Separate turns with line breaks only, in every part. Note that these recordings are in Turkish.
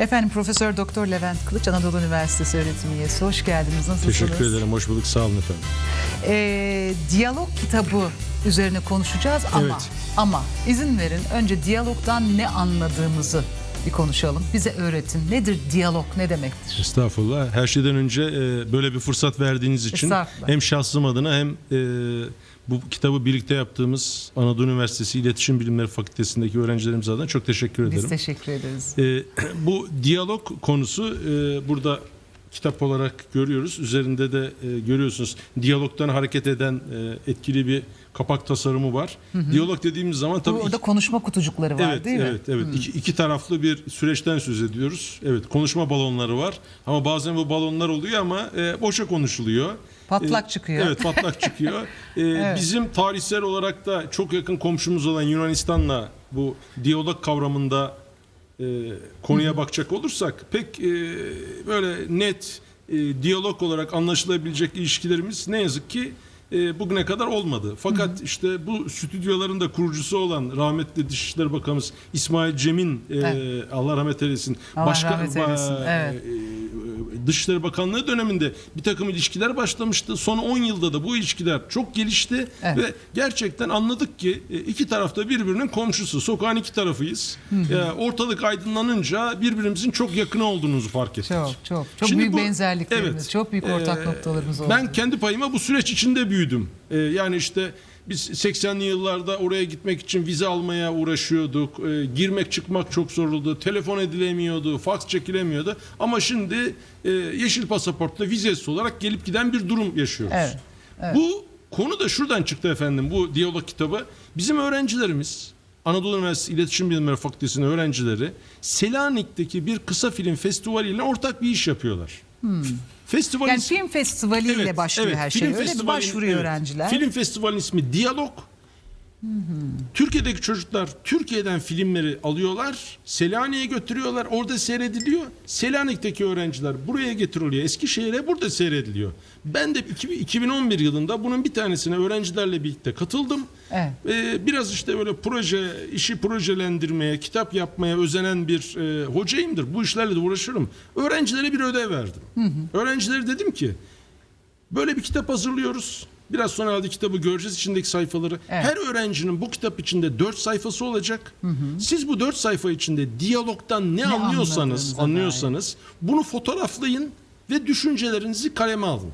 Efendim Profesör Doktor Levent Kılıç Anadolu Üniversitesi öğretim üyesi. Hoş geldiniz. Nasılsınız?
Teşekkür ederim. Hoş bulduk. Sağ olun efendim.
Ee, diyalog kitabı üzerine konuşacağız ama
Evet.
ama izin verin önce diyalogdan ne anladığımızı bir konuşalım. Bize öğretin. Nedir diyalog? Ne demektir?
Estağfurullah. Her şeyden önce e, böyle bir fırsat verdiğiniz için hem şahsım adına hem e, bu kitabı birlikte yaptığımız Anadolu Üniversitesi İletişim Bilimleri Fakültesindeki öğrencilerimiz adına çok teşekkür ederim.
Biz teşekkür ederiz.
E, bu diyalog konusu e, burada kitap olarak görüyoruz. Üzerinde de e, görüyorsunuz diyalogdan hareket eden e, etkili bir kapak tasarımı var. Diyalog dediğimiz zaman tabii
Orada konuşma kutucukları var
Evet,
değil mi?
evet, evet. İki, iki taraflı bir süreçten söz ediyoruz. Evet, konuşma balonları var. Ama bazen bu balonlar oluyor ama e, boşa konuşuluyor.
Patlak
E,
çıkıyor.
Evet, patlak çıkıyor. E, Bizim tarihsel olarak da çok yakın komşumuz olan Yunanistan'la bu diyalog kavramında e, konuya bakacak olursak pek e, böyle net e, diyalog olarak anlaşılabilecek ilişkilerimiz ne yazık ki e, bugüne kadar olmadı. Fakat işte bu stüdyoların da kurucusu olan rahmetli Dışişleri Bakanımız İsmail Cem'in e,
Evet.
Allah rahmet eylesin.
Allah rahmet eylesin, evet.
e, Dışişleri Bakanlığı döneminde bir takım ilişkiler başlamıştı. Son 10 yılda da bu ilişkiler çok gelişti
Evet.
ve gerçekten anladık ki e, iki tarafta birbirinin komşusu. Sokağın iki tarafıyız. E, Ortalık aydınlanınca birbirimizin çok yakın olduğunuzu fark ettik.
Çok çok çok
Şimdi
büyük
bu-
benzerliklerimiz,
evet.
çok büyük ortak
Ee,
noktalarımız oldu.
Ben kendi payıma bu süreç içinde büyüdüm. Ee, yani işte biz 80'li yıllarda oraya gitmek için vize almaya uğraşıyorduk. Ee, girmek çıkmak çok zor oldu. Telefon edilemiyordu, faks çekilemiyordu. Ama şimdi e, yeşil pasaportla vizesiz olarak gelip giden bir durum yaşıyoruz.
Evet, evet.
Bu konu da şuradan çıktı efendim bu diyalog kitabı. Bizim öğrencilerimiz Anadolu Üniversitesi İletişim Bilimleri Fakültesi'nin öğrencileri Selanik'teki bir kısa film festivaliyle ortak bir iş yapıyorlar. Festivalin
Hmm. yani film festivaliyle
Evet,
başlıyor
evet.
her şey. Öyle
festivalin-
başvuruyor
evet.
öğrenciler.
Film festivalinin ismi Diyalog. Türkiye'deki çocuklar Türkiye'den filmleri alıyorlar, Selanik'e götürüyorlar, orada seyrediliyor. Selanik'teki öğrenciler buraya getiriliyor, Eskişehir'e burada seyrediliyor. Ben de 2000 2011 yılında bunun bir tanesine öğrencilerle birlikte katıldım.
Evet.
Ee, biraz işte böyle proje, işi projelendirmeye, kitap yapmaya özenen bir e, hocayımdır. Bu işlerle de uğraşırım. Öğrencilere bir ödev verdim. Öğrencilere dedim ki, Böyle bir kitap hazırlıyoruz. Biraz sonra herhalde kitabı göreceğiz içindeki sayfaları.
Evet.
Her öğrencinin bu kitap içinde 4 sayfası olacak. Siz bu 4 sayfa içinde diyalogtan ne, anlıyorsanız,
anladığınıza
anlıyorsanız bunu fotoğraflayın ve düşüncelerinizi kaleme alın.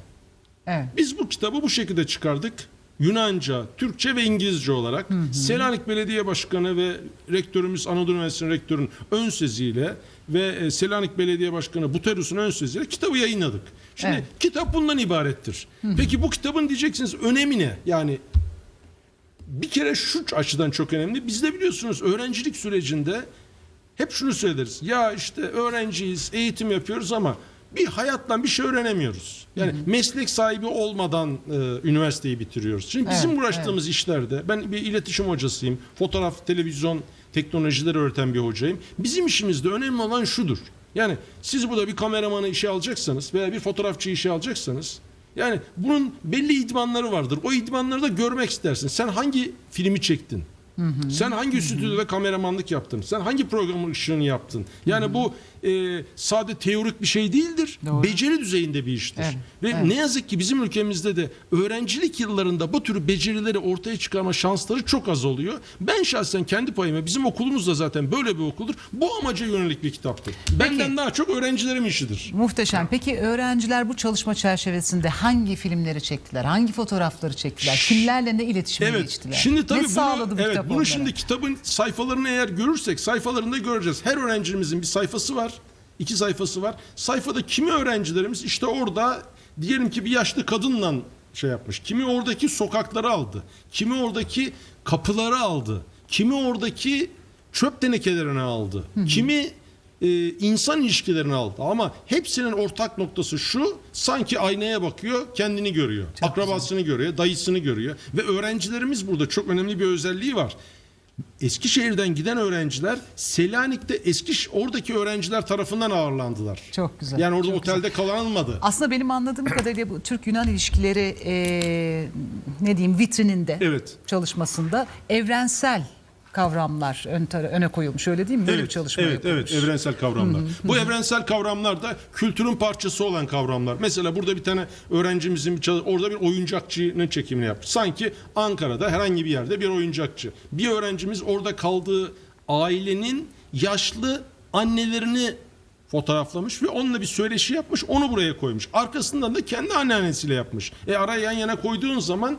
Evet.
Biz bu kitabı bu şekilde çıkardık. Yunanca, Türkçe ve İngilizce olarak Selanik Belediye Başkanı ve rektörümüz Anadolu Üniversitesi rektörün ön seziyle ve e, Selanik Belediye Başkanı Buterus'un ön seziyle kitabı yayınladık. Şimdi
Evet.
kitap bundan ibarettir. Peki bu kitabın diyeceksiniz önemi ne? Yani bir kere şu açıdan çok önemli. Biz de biliyorsunuz öğrencilik sürecinde hep şunu söyleriz. Ya işte öğrenciyiz, eğitim yapıyoruz ama bir hayattan bir şey öğrenemiyoruz. Yani meslek sahibi olmadan e, üniversiteyi bitiriyoruz. Şimdi bizim
Evet,
uğraştığımız işlerde ben bir iletişim hocasıyım. Fotoğraf, televizyon teknolojileri öğreten bir hocayım. Bizim işimizde önemli olan şudur. Yani siz burada bir kameramanı işe alacaksanız veya bir fotoğrafçı işe alacaksanız yani bunun belli idmanları vardır. O idmanları da görmek istersin. Sen hangi filmi çektin? Sen hangi stüdyoda kameramanlık yaptın? Sen hangi programın ışığını yaptın? Yani bu e, sade teorik bir şey değildir.
Doğru.
Beceri düzeyinde bir iştir.
Evet,
Ve
evet.
ne yazık ki bizim ülkemizde de öğrencilik yıllarında bu tür becerileri ortaya çıkarma şansları çok az oluyor. Ben şahsen kendi payıma bizim okulumuz da zaten böyle bir okuldur. Bu amaca yönelik bir kitaptır. Benden daha çok öğrencilerim işidir.
Muhteşem. Peki öğrenciler bu çalışma çerçevesinde hangi filmleri çektiler? Hangi fotoğrafları çektiler? Kimlerle ne iletişime
Evet.
geçtiler?
Şimdi tabii
ne
bunu,
sağladı bu
evet,
kitap
bunu
onlara?
şimdi kitabın sayfalarını eğer görürsek sayfalarında göreceğiz. Her öğrencimizin bir sayfası var. İki sayfası var. Sayfada kimi öğrencilerimiz işte orada diyelim ki bir yaşlı kadınla şey yapmış. Kimi oradaki sokakları aldı. Kimi oradaki kapıları aldı. Kimi oradaki çöp tenekelerini aldı. Kimi e, insan ilişkilerini aldı. Ama hepsinin ortak noktası şu. Sanki aynaya bakıyor, kendini görüyor. Akrabasını görüyor, dayısını görüyor. Ve öğrencilerimiz burada çok önemli bir özelliği var. Eskişehir'den giden öğrenciler Selanik'te eski oradaki öğrenciler tarafından ağırlandılar.
Çok güzel.
Yani orada
çok
otelde
güzel.
kalınmadı.
Aslında benim anladığım kadarıyla bu Türk-Yunan ilişkileri e, ne diyeyim vitrininde
Evet.
çalışmasında evrensel kavramlar ön öne koyulmuş öyle değil mi? Böyle bir çalışma
evet,
yapılmış.
evet, evrensel kavramlar. Bu evrensel kavramlar da kültürün parçası olan kavramlar. Mesela burada bir tane öğrencimizin bir orada bir oyuncakçının çekimini yaptı. Sanki Ankara'da herhangi bir yerde bir oyuncakçı. Bir öğrencimiz orada kaldığı ailenin yaşlı annelerini fotoğraflamış ve onunla bir söyleşi yapmış. Onu buraya koymuş. Arkasından da kendi anneannesiyle yapmış. E araya yan yana koyduğun zaman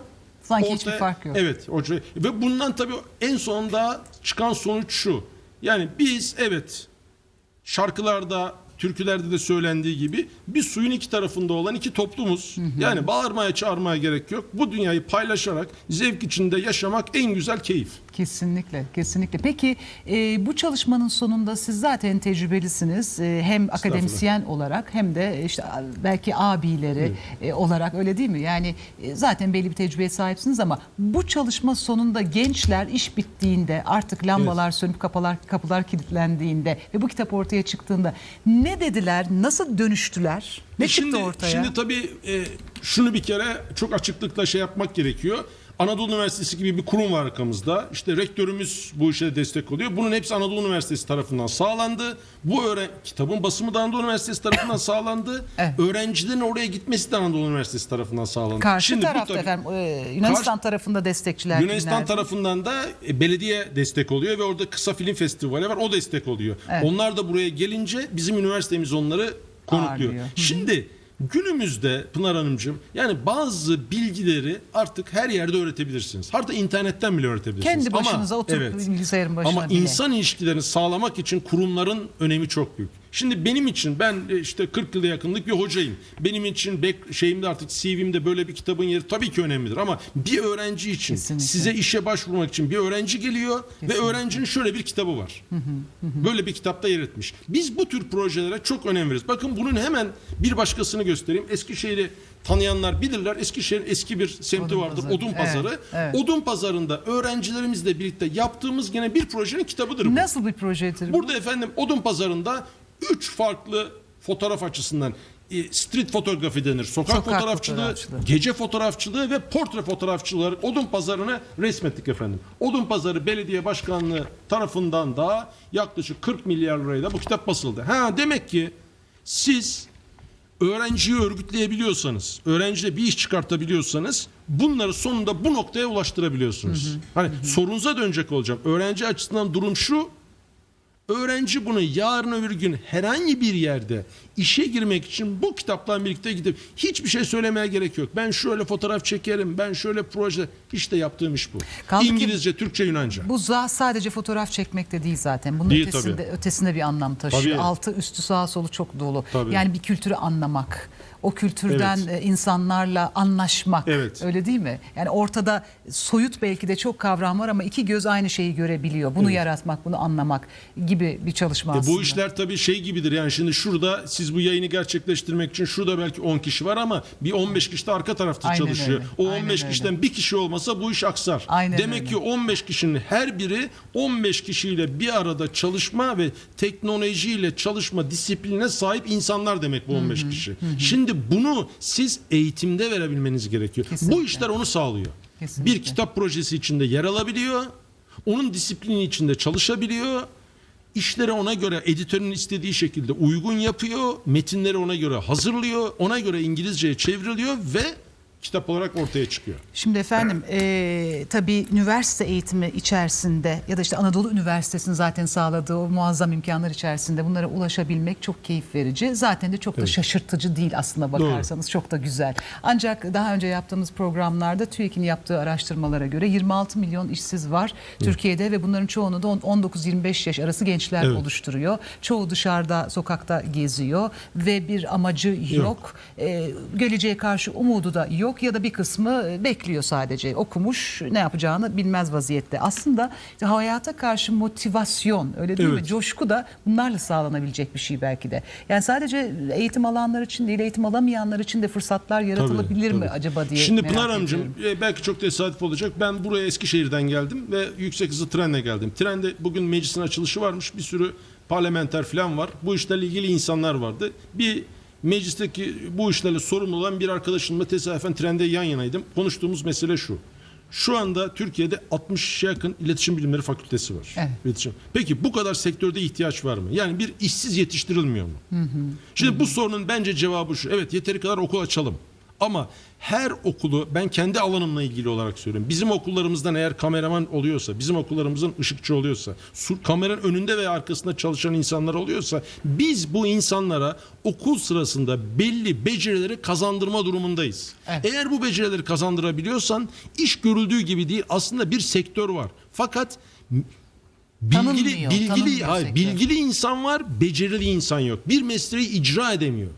Sanki hiçbir fark yok.
Evet. O şey- ve bundan tabii en sonunda çıkan sonuç şu. Yani biz evet şarkılarda, türkülerde de söylendiği gibi bir suyun iki tarafında olan iki toplumuz. Yani bağırmaya çağırmaya gerek yok. Bu dünyayı paylaşarak zevk içinde yaşamak en güzel keyif.
Kesinlikle, kesinlikle. Peki e, bu çalışmanın sonunda siz zaten tecrübelisiniz. E, hem akademisyen olarak hem de işte belki abileri e, olarak öyle değil mi? Yani e, zaten belli bir tecrübeye sahipsiniz ama bu çalışma sonunda gençler iş bittiğinde artık lambalar sönüp kapılar kapılar kilitlendiğinde ve bu kitap ortaya çıktığında ne dediler? Nasıl dönüştüler? Ne
E
çıktı
şimdi,
ortaya?
Şimdi tabii e, şunu bir kere çok açıklıkla şey yapmak gerekiyor. Anadolu Üniversitesi gibi bir kurum var arkamızda. İşte rektörümüz bu işe destek oluyor. Bunun hepsi Anadolu Üniversitesi tarafından sağlandı. Bu öğren kitabın basımı da Anadolu Üniversitesi tarafından sağlandı.
Evet.
Öğrencilerin oraya gitmesi de Anadolu Üniversitesi tarafından sağlandı.
Karşı
Şimdi
tarafta
tabii-
efendim e, Yunanistan
Karşı-
tarafında destekçiler
Yunanistan
kimlerdi?
tarafından da e, belediye destek oluyor ve orada kısa film festivali var. O destek oluyor.
Evet.
Onlar da buraya gelince bizim üniversitemiz onları konukluyor.
Ağırlıyor. Hı hı.
Günümüzde Pınar Hanımcığım yani bazı bilgileri artık her yerde öğretebilirsiniz. Hatta internetten bile öğretebilirsiniz.
Kendi başınıza oturup bilgisayarın başına
Ama
bile.
insan ilişkilerini sağlamak için kurumların önemi çok büyük. Şimdi benim için ben e, işte 40 yıla yakınlık bir hocayım. Benim için bek, şeyimde artık CV'mde böyle bir kitabın yeri tabii ki önemlidir ama bir öğrenci için
Kesinlikle.
size işe başvurmak için bir öğrenci geliyor ve öğrencinin şöyle bir kitabı var. Böyle bir kitapta yer etmiş. Biz bu tür projelere çok önem veririz. Bakın bunun hemen bir başkasını göstereyim. Eskişehir'i tanıyanlar bilirler. Eskişehir'in eski bir semti
Odun
vardır.
pazarı.
Odun pazarı.
Evet, evet.
Odun pazarında öğrencilerimizle birlikte yaptığımız gene bir projenin kitabıdır bu.
Nasıl bir projedir bu?
Burada efendim odun pazarında üç farklı fotoğraf açısından e, street fotoğrafı denir. Sokak,
Sokak
fotoğrafçılığı,
fotoğrafçılığı.
gece fotoğrafçılığı ve portre fotoğrafçılığı odun pazarını resmettik efendim. Odun pazarı belediye başkanlığı tarafından da yaklaşık 40 milyar liraya da bu kitap basıldı. Ha demek ki siz öğrenciyi örgütleyebiliyorsanız, öğrenciyle bir iş çıkartabiliyorsanız bunları sonunda bu noktaya ulaştırabiliyorsunuz. Hani sorunuza dönecek olacağım. Öğrenci açısından durum şu. Öğrenci bunu yarın öbür gün herhangi bir yerde işe girmek için bu kitapla birlikte gidip hiçbir şey söylemeye gerek yok. Ben şöyle fotoğraf çekerim, ben şöyle proje işte yaptığım iş bu.
Kaldı ki-
İngilizce, Türkçe, Yunanca.
Bu za sadece fotoğraf çekmek de değil zaten. Bunun
Değil,
ötesinde,
tabii.
ötesinde bir anlam taşıyor.
Tabii.
Altı üstü sağa solu çok dolu.
Tabii.
Yani bir kültürü anlamak. O kültürden
Evet.
e, insanlarla anlaşmak.
Evet.
Öyle değil mi? Yani ortada soyut belki de çok kavram var ama iki göz aynı şeyi görebiliyor. Bunu yaratmak, bunu anlamak gibi bir çalışma
E
aslında.
bu işler tabii şey gibidir yani şimdi şurada siz bu yayını gerçekleştirmek için şurada belki 10 kişi var ama bir 15 kişi de arka tarafta
Aynen
çalışıyor.
öyle,
O
aynen
15
öyle.
kişiden bir kişi olmasa bu iş aksar.
Aynen
Demek
öyle.
ki 15 kişinin her biri 15 kişiyle bir arada çalışma ve teknolojiyle çalışma disipline sahip insanlar demek bu 15 kişi. Şimdi bunu siz eğitimde verebilmeniz gerekiyor.
Kesinlikle.
Bu işler onu sağlıyor.
Kesinlikle.
Bir kitap projesi içinde yer alabiliyor. Onun disiplini içinde çalışabiliyor. İşleri ona göre editörün istediği şekilde uygun yapıyor. Metinleri ona göre hazırlıyor. Ona göre İngilizceye çevriliyor ve kitap olarak ortaya çıkıyor.
Şimdi efendim e, tabii üniversite eğitimi içerisinde ya da işte Anadolu Üniversitesi'nin zaten sağladığı o muazzam imkanlar içerisinde bunlara ulaşabilmek çok keyif verici. Zaten de çok da şaşırtıcı değil aslında bakarsanız çok da güzel. Ancak daha önce yaptığımız programlarda TÜİK'in yaptığı araştırmalara göre 26 milyon işsiz var Türkiye'de ve bunların çoğunu da on- 19-25 yaş arası gençler
Evet.
oluşturuyor. Çoğu dışarıda sokakta geziyor ve bir amacı yok. E, geleceğe karşı umudu da yok ya da bir kısmı e, bekliyor sadece. Okumuş ne yapacağını bilmez vaziyette. Aslında hayata karşı motivasyon öyle değil mi?
Evet.
Coşku da bunlarla sağlanabilecek bir şey belki de. Yani sadece eğitim alanlar için değil eğitim alamayanlar için de fırsatlar yaratılabilir mi
tabii.
acaba diye
Şimdi Pınar
ediyorum.
e, belki çok tesadüf olacak. Ben buraya Eskişehir'den geldim ve yüksek hızlı trenle geldim. Trende bugün meclisin açılışı varmış. Bir sürü parlamenter falan var. Bu işlerle ilgili insanlar vardı. Bir meclisteki bu işlerle sorumlu olan bir arkadaşımla tesadüfen trende yan yanaydım. Konuştuğumuz mesele şu. Şu anda Türkiye'de 60'a yakın iletişim bilimleri fakültesi var.
Evet.
İletişim. Peki bu kadar sektörde ihtiyaç var mı? Yani bir işsiz yetiştirilmiyor mu? Şimdi bu sorunun bence cevabı şu. Evet yeteri kadar okul açalım. Ama her okulu ben kendi alanımla ilgili olarak söylüyorum. Bizim okullarımızdan eğer kameraman oluyorsa, bizim okullarımızın ışıkçı oluyorsa, kameranın önünde ve arkasında çalışan insanlar oluyorsa biz bu insanlara okul sırasında belli becerileri kazandırma durumundayız.
Evet.
Eğer bu becerileri kazandırabiliyorsan iş görüldüğü gibi değil aslında bir sektör var. Fakat bilgili
Tanınmıyor,
bilgili
tanınmıyor
hayır,
sektör.
bilgili insan var, becerili insan yok. Bir mesleği icra edemiyor.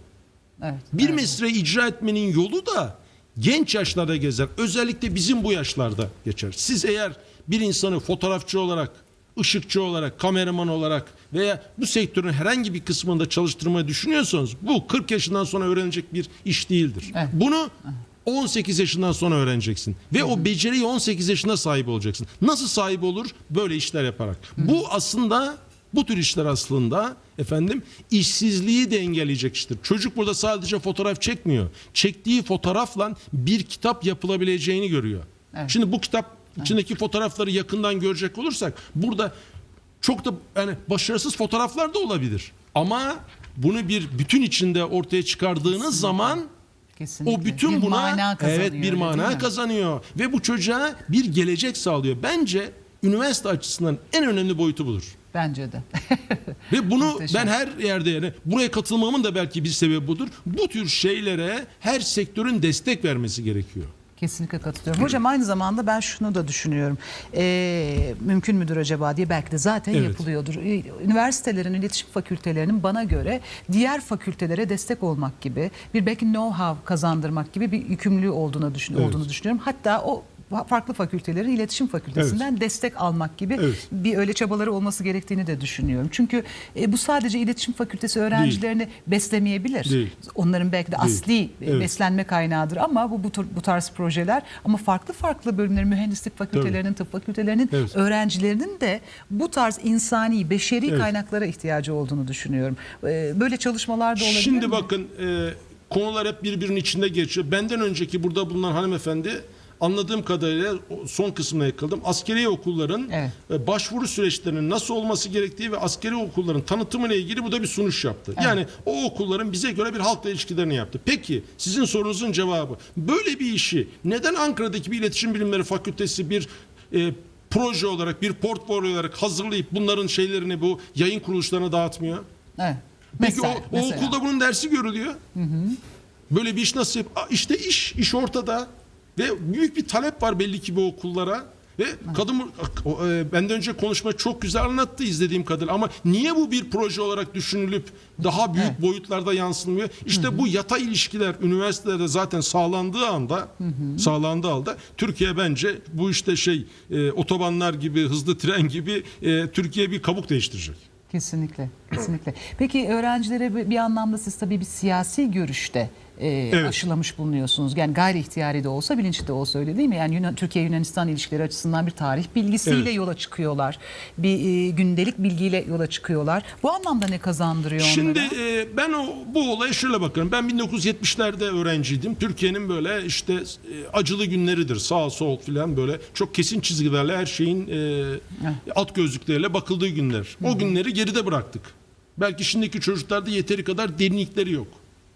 Evet.
Bir
evet.
mesleği icra etmenin yolu da genç yaşlarda gezer. Özellikle bizim bu yaşlarda geçer. Siz eğer bir insanı fotoğrafçı olarak, ışıkçı olarak, kameraman olarak veya bu sektörün herhangi bir kısmında çalıştırmayı düşünüyorsanız bu 40 yaşından sonra öğrenecek bir iş değildir.
Evet.
Bunu 18 yaşından sonra öğreneceksin ve o beceriyi 18 yaşında sahip olacaksın. Nasıl sahip olur? Böyle işler yaparak. Bu aslında bu tür işler aslında efendim işsizliği de engelleyecek iştir. Çocuk burada sadece fotoğraf çekmiyor. Çektiği fotoğrafla bir kitap yapılabileceğini görüyor.
Evet.
Şimdi bu kitap içindeki fotoğrafları yakından görecek olursak burada çok da yani başarısız fotoğraflar da olabilir. Ama bunu bir bütün içinde ortaya çıkardığınız zaman
Kesinlikle.
o bütün
bir
buna evet bir mana kazanıyor ve bu çocuğa bir gelecek sağlıyor. Bence üniversite açısından en önemli boyutu budur.
Bence de.
Ve bunu
Muhteşem.
ben her yerde yani buraya katılmamın da belki bir sebebi budur. Bu tür şeylere her sektörün destek vermesi gerekiyor.
Kesinlikle katılıyorum. Hocam aynı zamanda ben şunu da düşünüyorum. Ee, mümkün müdür acaba diye belki de zaten
Evet.
yapılıyordur. Ee, Üniversitelerin, iletişim fakültelerinin bana göre diğer fakültelere destek olmak gibi, bir belki know-how kazandırmak gibi bir yükümlülüğü olduğunu, düşün,
Evet.
olduğunu düşünüyorum. Hatta o farklı fakültelerin iletişim fakültesinden destek almak gibi
Evet.
bir öyle çabaları olması gerektiğini de düşünüyorum. Çünkü e, bu sadece iletişim fakültesi öğrencilerini beslemeyebilir.
Değil.
Onların belki de asli e,
Evet.
beslenme kaynağıdır ama bu bu, bu tarz projeler ama farklı farklı bölümlerin mühendislik fakültelerinin, tıp fakültelerinin
Evet.
öğrencilerinin de bu tarz insani, beşeri
Evet.
kaynaklara ihtiyacı olduğunu düşünüyorum. E, Böyle çalışmalar da olabilir
Şimdi
mi?
bakın e, konular hep birbirinin içinde geçiyor. Benden önceki burada bulunan hanımefendi anladığım kadarıyla son kısmına yakaladım. Askeri okulların
Evet.
e, başvuru süreçlerinin nasıl olması gerektiği ve askeri okulların tanıtımıyla ilgili bu da bir sunuş yaptı. Yani o okulların bize göre bir halkla ilişkilerini yaptı. Peki sizin sorunuzun cevabı. Böyle bir işi neden Ankara'daki bir iletişim bilimleri fakültesi bir e, proje olarak bir portfolyo olarak hazırlayıp bunların şeylerini bu yayın kuruluşlarına dağıtmıyor?
Evet.
Peki
Mesela-
o, o
mesela.
okulda bunun dersi görülüyor. Böyle bir iş nasıl yap? İşte iş, iş ortada. Ve büyük bir talep var belli ki bu okullara. Ve kadın e, benden önce konuşma çok güzel anlattı izlediğim kadarıyla ama niye bu bir proje olarak düşünülüp daha büyük
Evet.
boyutlarda yansınmıyor? İşte bu yatay ilişkiler üniversitelerde zaten sağlandığı anda sağlandığı anda Türkiye bence bu işte şey e, otobanlar gibi hızlı tren gibi e, Türkiye bir kabuk değiştirecek.
Kesinlikle, kesinlikle. Peki öğrencilere bir- bir anlamda siz tabii bir siyasi görüşte e,
Evet.
aşılamış bulunuyorsunuz. Yani gayri ihtiyari de olsa, bilinçli de olsa öyle değil mi? Yani Yunan, Türkiye-Yunanistan ilişkileri açısından bir tarih bilgisiyle
Evet.
yola çıkıyorlar. Bir e, gündelik bilgiyle yola çıkıyorlar. Bu anlamda ne kazandırıyor
Şimdi
onlara?
e, ben o bu olaya şöyle bakıyorum. Ben 1970'lerde öğrenciydim. Türkiye'nin böyle işte e, acılı günleridir. Sağ sol filan böyle çok kesin çizgilerle her şeyin e, alt gözlükleriyle bakıldığı günler. O günleri geride bıraktık. Belki şimdiki çocuklarda yeteri kadar derinlikleri yok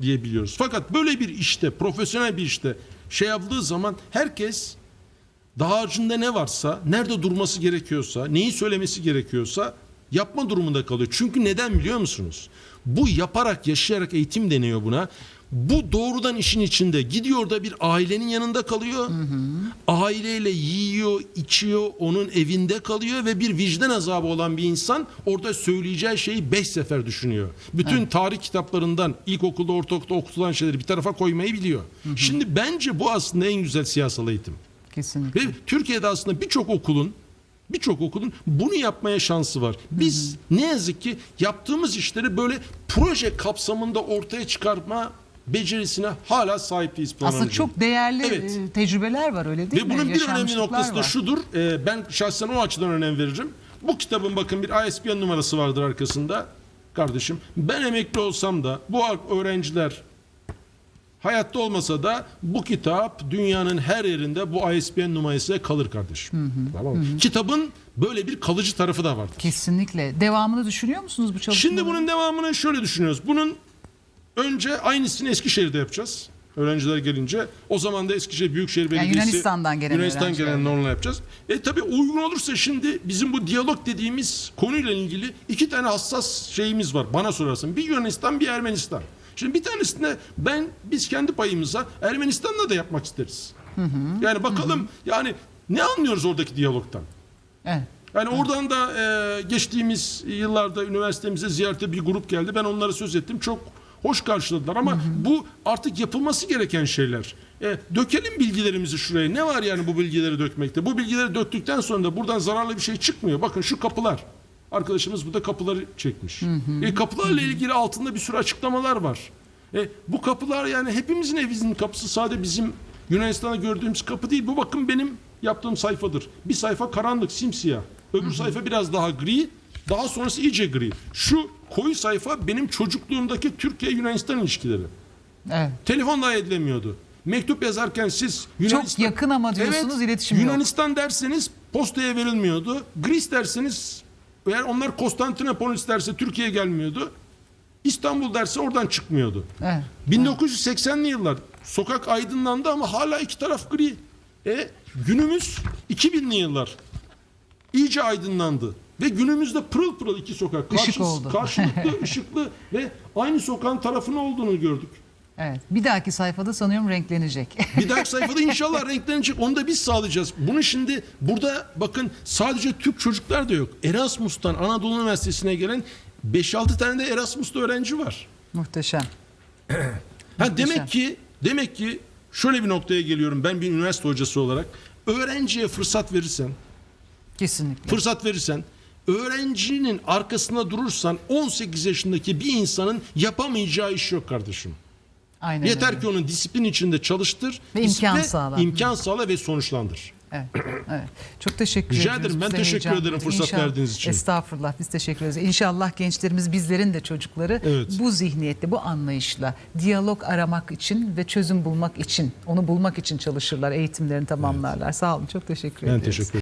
diyebiliyoruz. Fakat böyle bir işte, profesyonel bir işte şey yaptığı zaman herkes dağarcığında ne varsa, nerede durması gerekiyorsa, neyi söylemesi gerekiyorsa yapma durumunda kalıyor. Çünkü neden biliyor musunuz? Bu yaparak, yaşayarak eğitim deniyor buna. Bu doğrudan işin içinde. Gidiyor da bir ailenin yanında kalıyor. Aileyle yiyor, içiyor, onun evinde kalıyor ve bir vicdan azabı olan bir insan orada söyleyeceği şeyi beş sefer düşünüyor. Bütün tarih kitaplarından ilkokulda, ortaokulda okutulan şeyleri bir tarafa koymayı biliyor. Şimdi bence bu aslında en güzel siyasal eğitim.
Kesinlikle.
Ve Türkiye'de aslında birçok okulun birçok okulun bunu yapmaya şansı var. Biz ne yazık ki yaptığımız işleri böyle proje kapsamında ortaya çıkarma becerisine hala sahip değiliz.
Aslında çok değerli
Evet.
e, tecrübeler var öyle değil
Ve
mi?
bunun bir önemli noktası da
var.
şudur. e, ben şahsen o açıdan önem veririm. Bu kitabın bakın bir ISBN numarası vardır arkasında. Kardeşim ben emekli olsam da bu öğrenciler hayatta olmasa da bu kitap dünyanın her yerinde bu ISBN numarasıyla kalır kardeşim. Tamam mı? Kitabın böyle bir kalıcı tarafı da vardır.
Kesinlikle. Devamını düşünüyor musunuz bu çalışmanın?
Şimdi bunun devamını şöyle düşünüyoruz. Bunun önce aynısını Eskişehir'de yapacağız. Öğrenciler gelince. O zaman da Eskişehir Büyükşehir Belediyesi
Yunanistan'dan gelen
Yunanistan gelenle onunla yapacağız. E tabi uygun olursa şimdi bizim bu diyalog dediğimiz konuyla ilgili iki tane hassas şeyimiz var bana sorarsın. Bir Yunanistan bir Ermenistan. Şimdi bir tanesinde ben biz kendi payımıza Ermenistan'la da yapmak isteriz. Yani bakalım yani ne anlıyoruz oradaki diyalogtan?
Evet.
Yani oradan da e, geçtiğimiz yıllarda üniversitemize ziyarete bir grup geldi. Ben onlara söz ettim. Çok hoş karşıladılar ama bu artık yapılması gereken şeyler. E, dökelim bilgilerimizi şuraya. Ne var yani bu bilgileri dökmekte? Bu bilgileri döktükten sonra da buradan zararlı bir şey çıkmıyor. Bakın şu kapılar. Arkadaşımız burada kapıları çekmiş. E, kapılarla ilgili altında bir sürü açıklamalar var. E, bu kapılar yani hepimizin evimizin kapısı sadece bizim Yunanistan'da gördüğümüz kapı değil. Bu bakın benim yaptığım sayfadır. Bir sayfa karanlık, simsiyah. Öbür sayfa biraz daha gri. Daha sonrası iyice gri. Şu koyu sayfa benim çocukluğumdaki Türkiye-Yunanistan ilişkileri.
Evet.
Telefon dahi edilemiyordu. Mektup yazarken siz Yunanistan...
yakın ama diyorsunuz, iletişim yok.
Yunanistan derseniz postaya verilmiyordu. Gris derseniz eğer onlar Konstantinopolis derse Türkiye'ye gelmiyordu. İstanbul derse oradan çıkmıyordu.
Evet.
1980'li yıllar sokak aydınlandı ama hala iki taraf gri. E, günümüz 2000'li yıllar iyice aydınlandı. Ve günümüzde pırıl pırıl iki sokak.
Işık
Karşı-
oldu.
Karşılıklı, ışıklı ve aynı sokağın tarafını olduğunu gördük.
Evet. Bir dahaki sayfada sanıyorum renklenecek.
Bir dahaki sayfada inşallah renklenecek. Onu da biz sağlayacağız. Bunu şimdi burada bakın sadece Türk çocuklar da yok. Erasmus'tan Anadolu Üniversitesi'ne gelen 5-6 tane de Erasmus'ta öğrenci var.
Muhteşem.
Ha demek ki demek ki şöyle bir noktaya geliyorum ben bir üniversite hocası olarak. Öğrenciye fırsat verirsen,
Kesinlikle.
fırsat verirsen, öğrencinin arkasında durursan 18 yaşındaki bir insanın yapamayacağı iş yok kardeşim.
Aynen
Yeter
öyle.
ki onun disiplin içinde çalıştır.
Ve imkan sağla.
imkan sağla ve sonuçlandır.
Evet, evet. Çok teşekkür
Rica
ediyoruz.
ederim. Ben
Bize
teşekkür ederim fırsat
İnşallah-
verdiğiniz için.
Estağfurullah. Biz teşekkür ederiz. İnşallah gençlerimiz bizlerin de çocukları
Evet.
bu zihniyette, bu anlayışla diyalog aramak için ve çözüm bulmak için, onu bulmak için çalışırlar, eğitimlerini tamamlarlar. Sağ olun. Çok teşekkür
Ben
ederiz.
teşekkür ederim.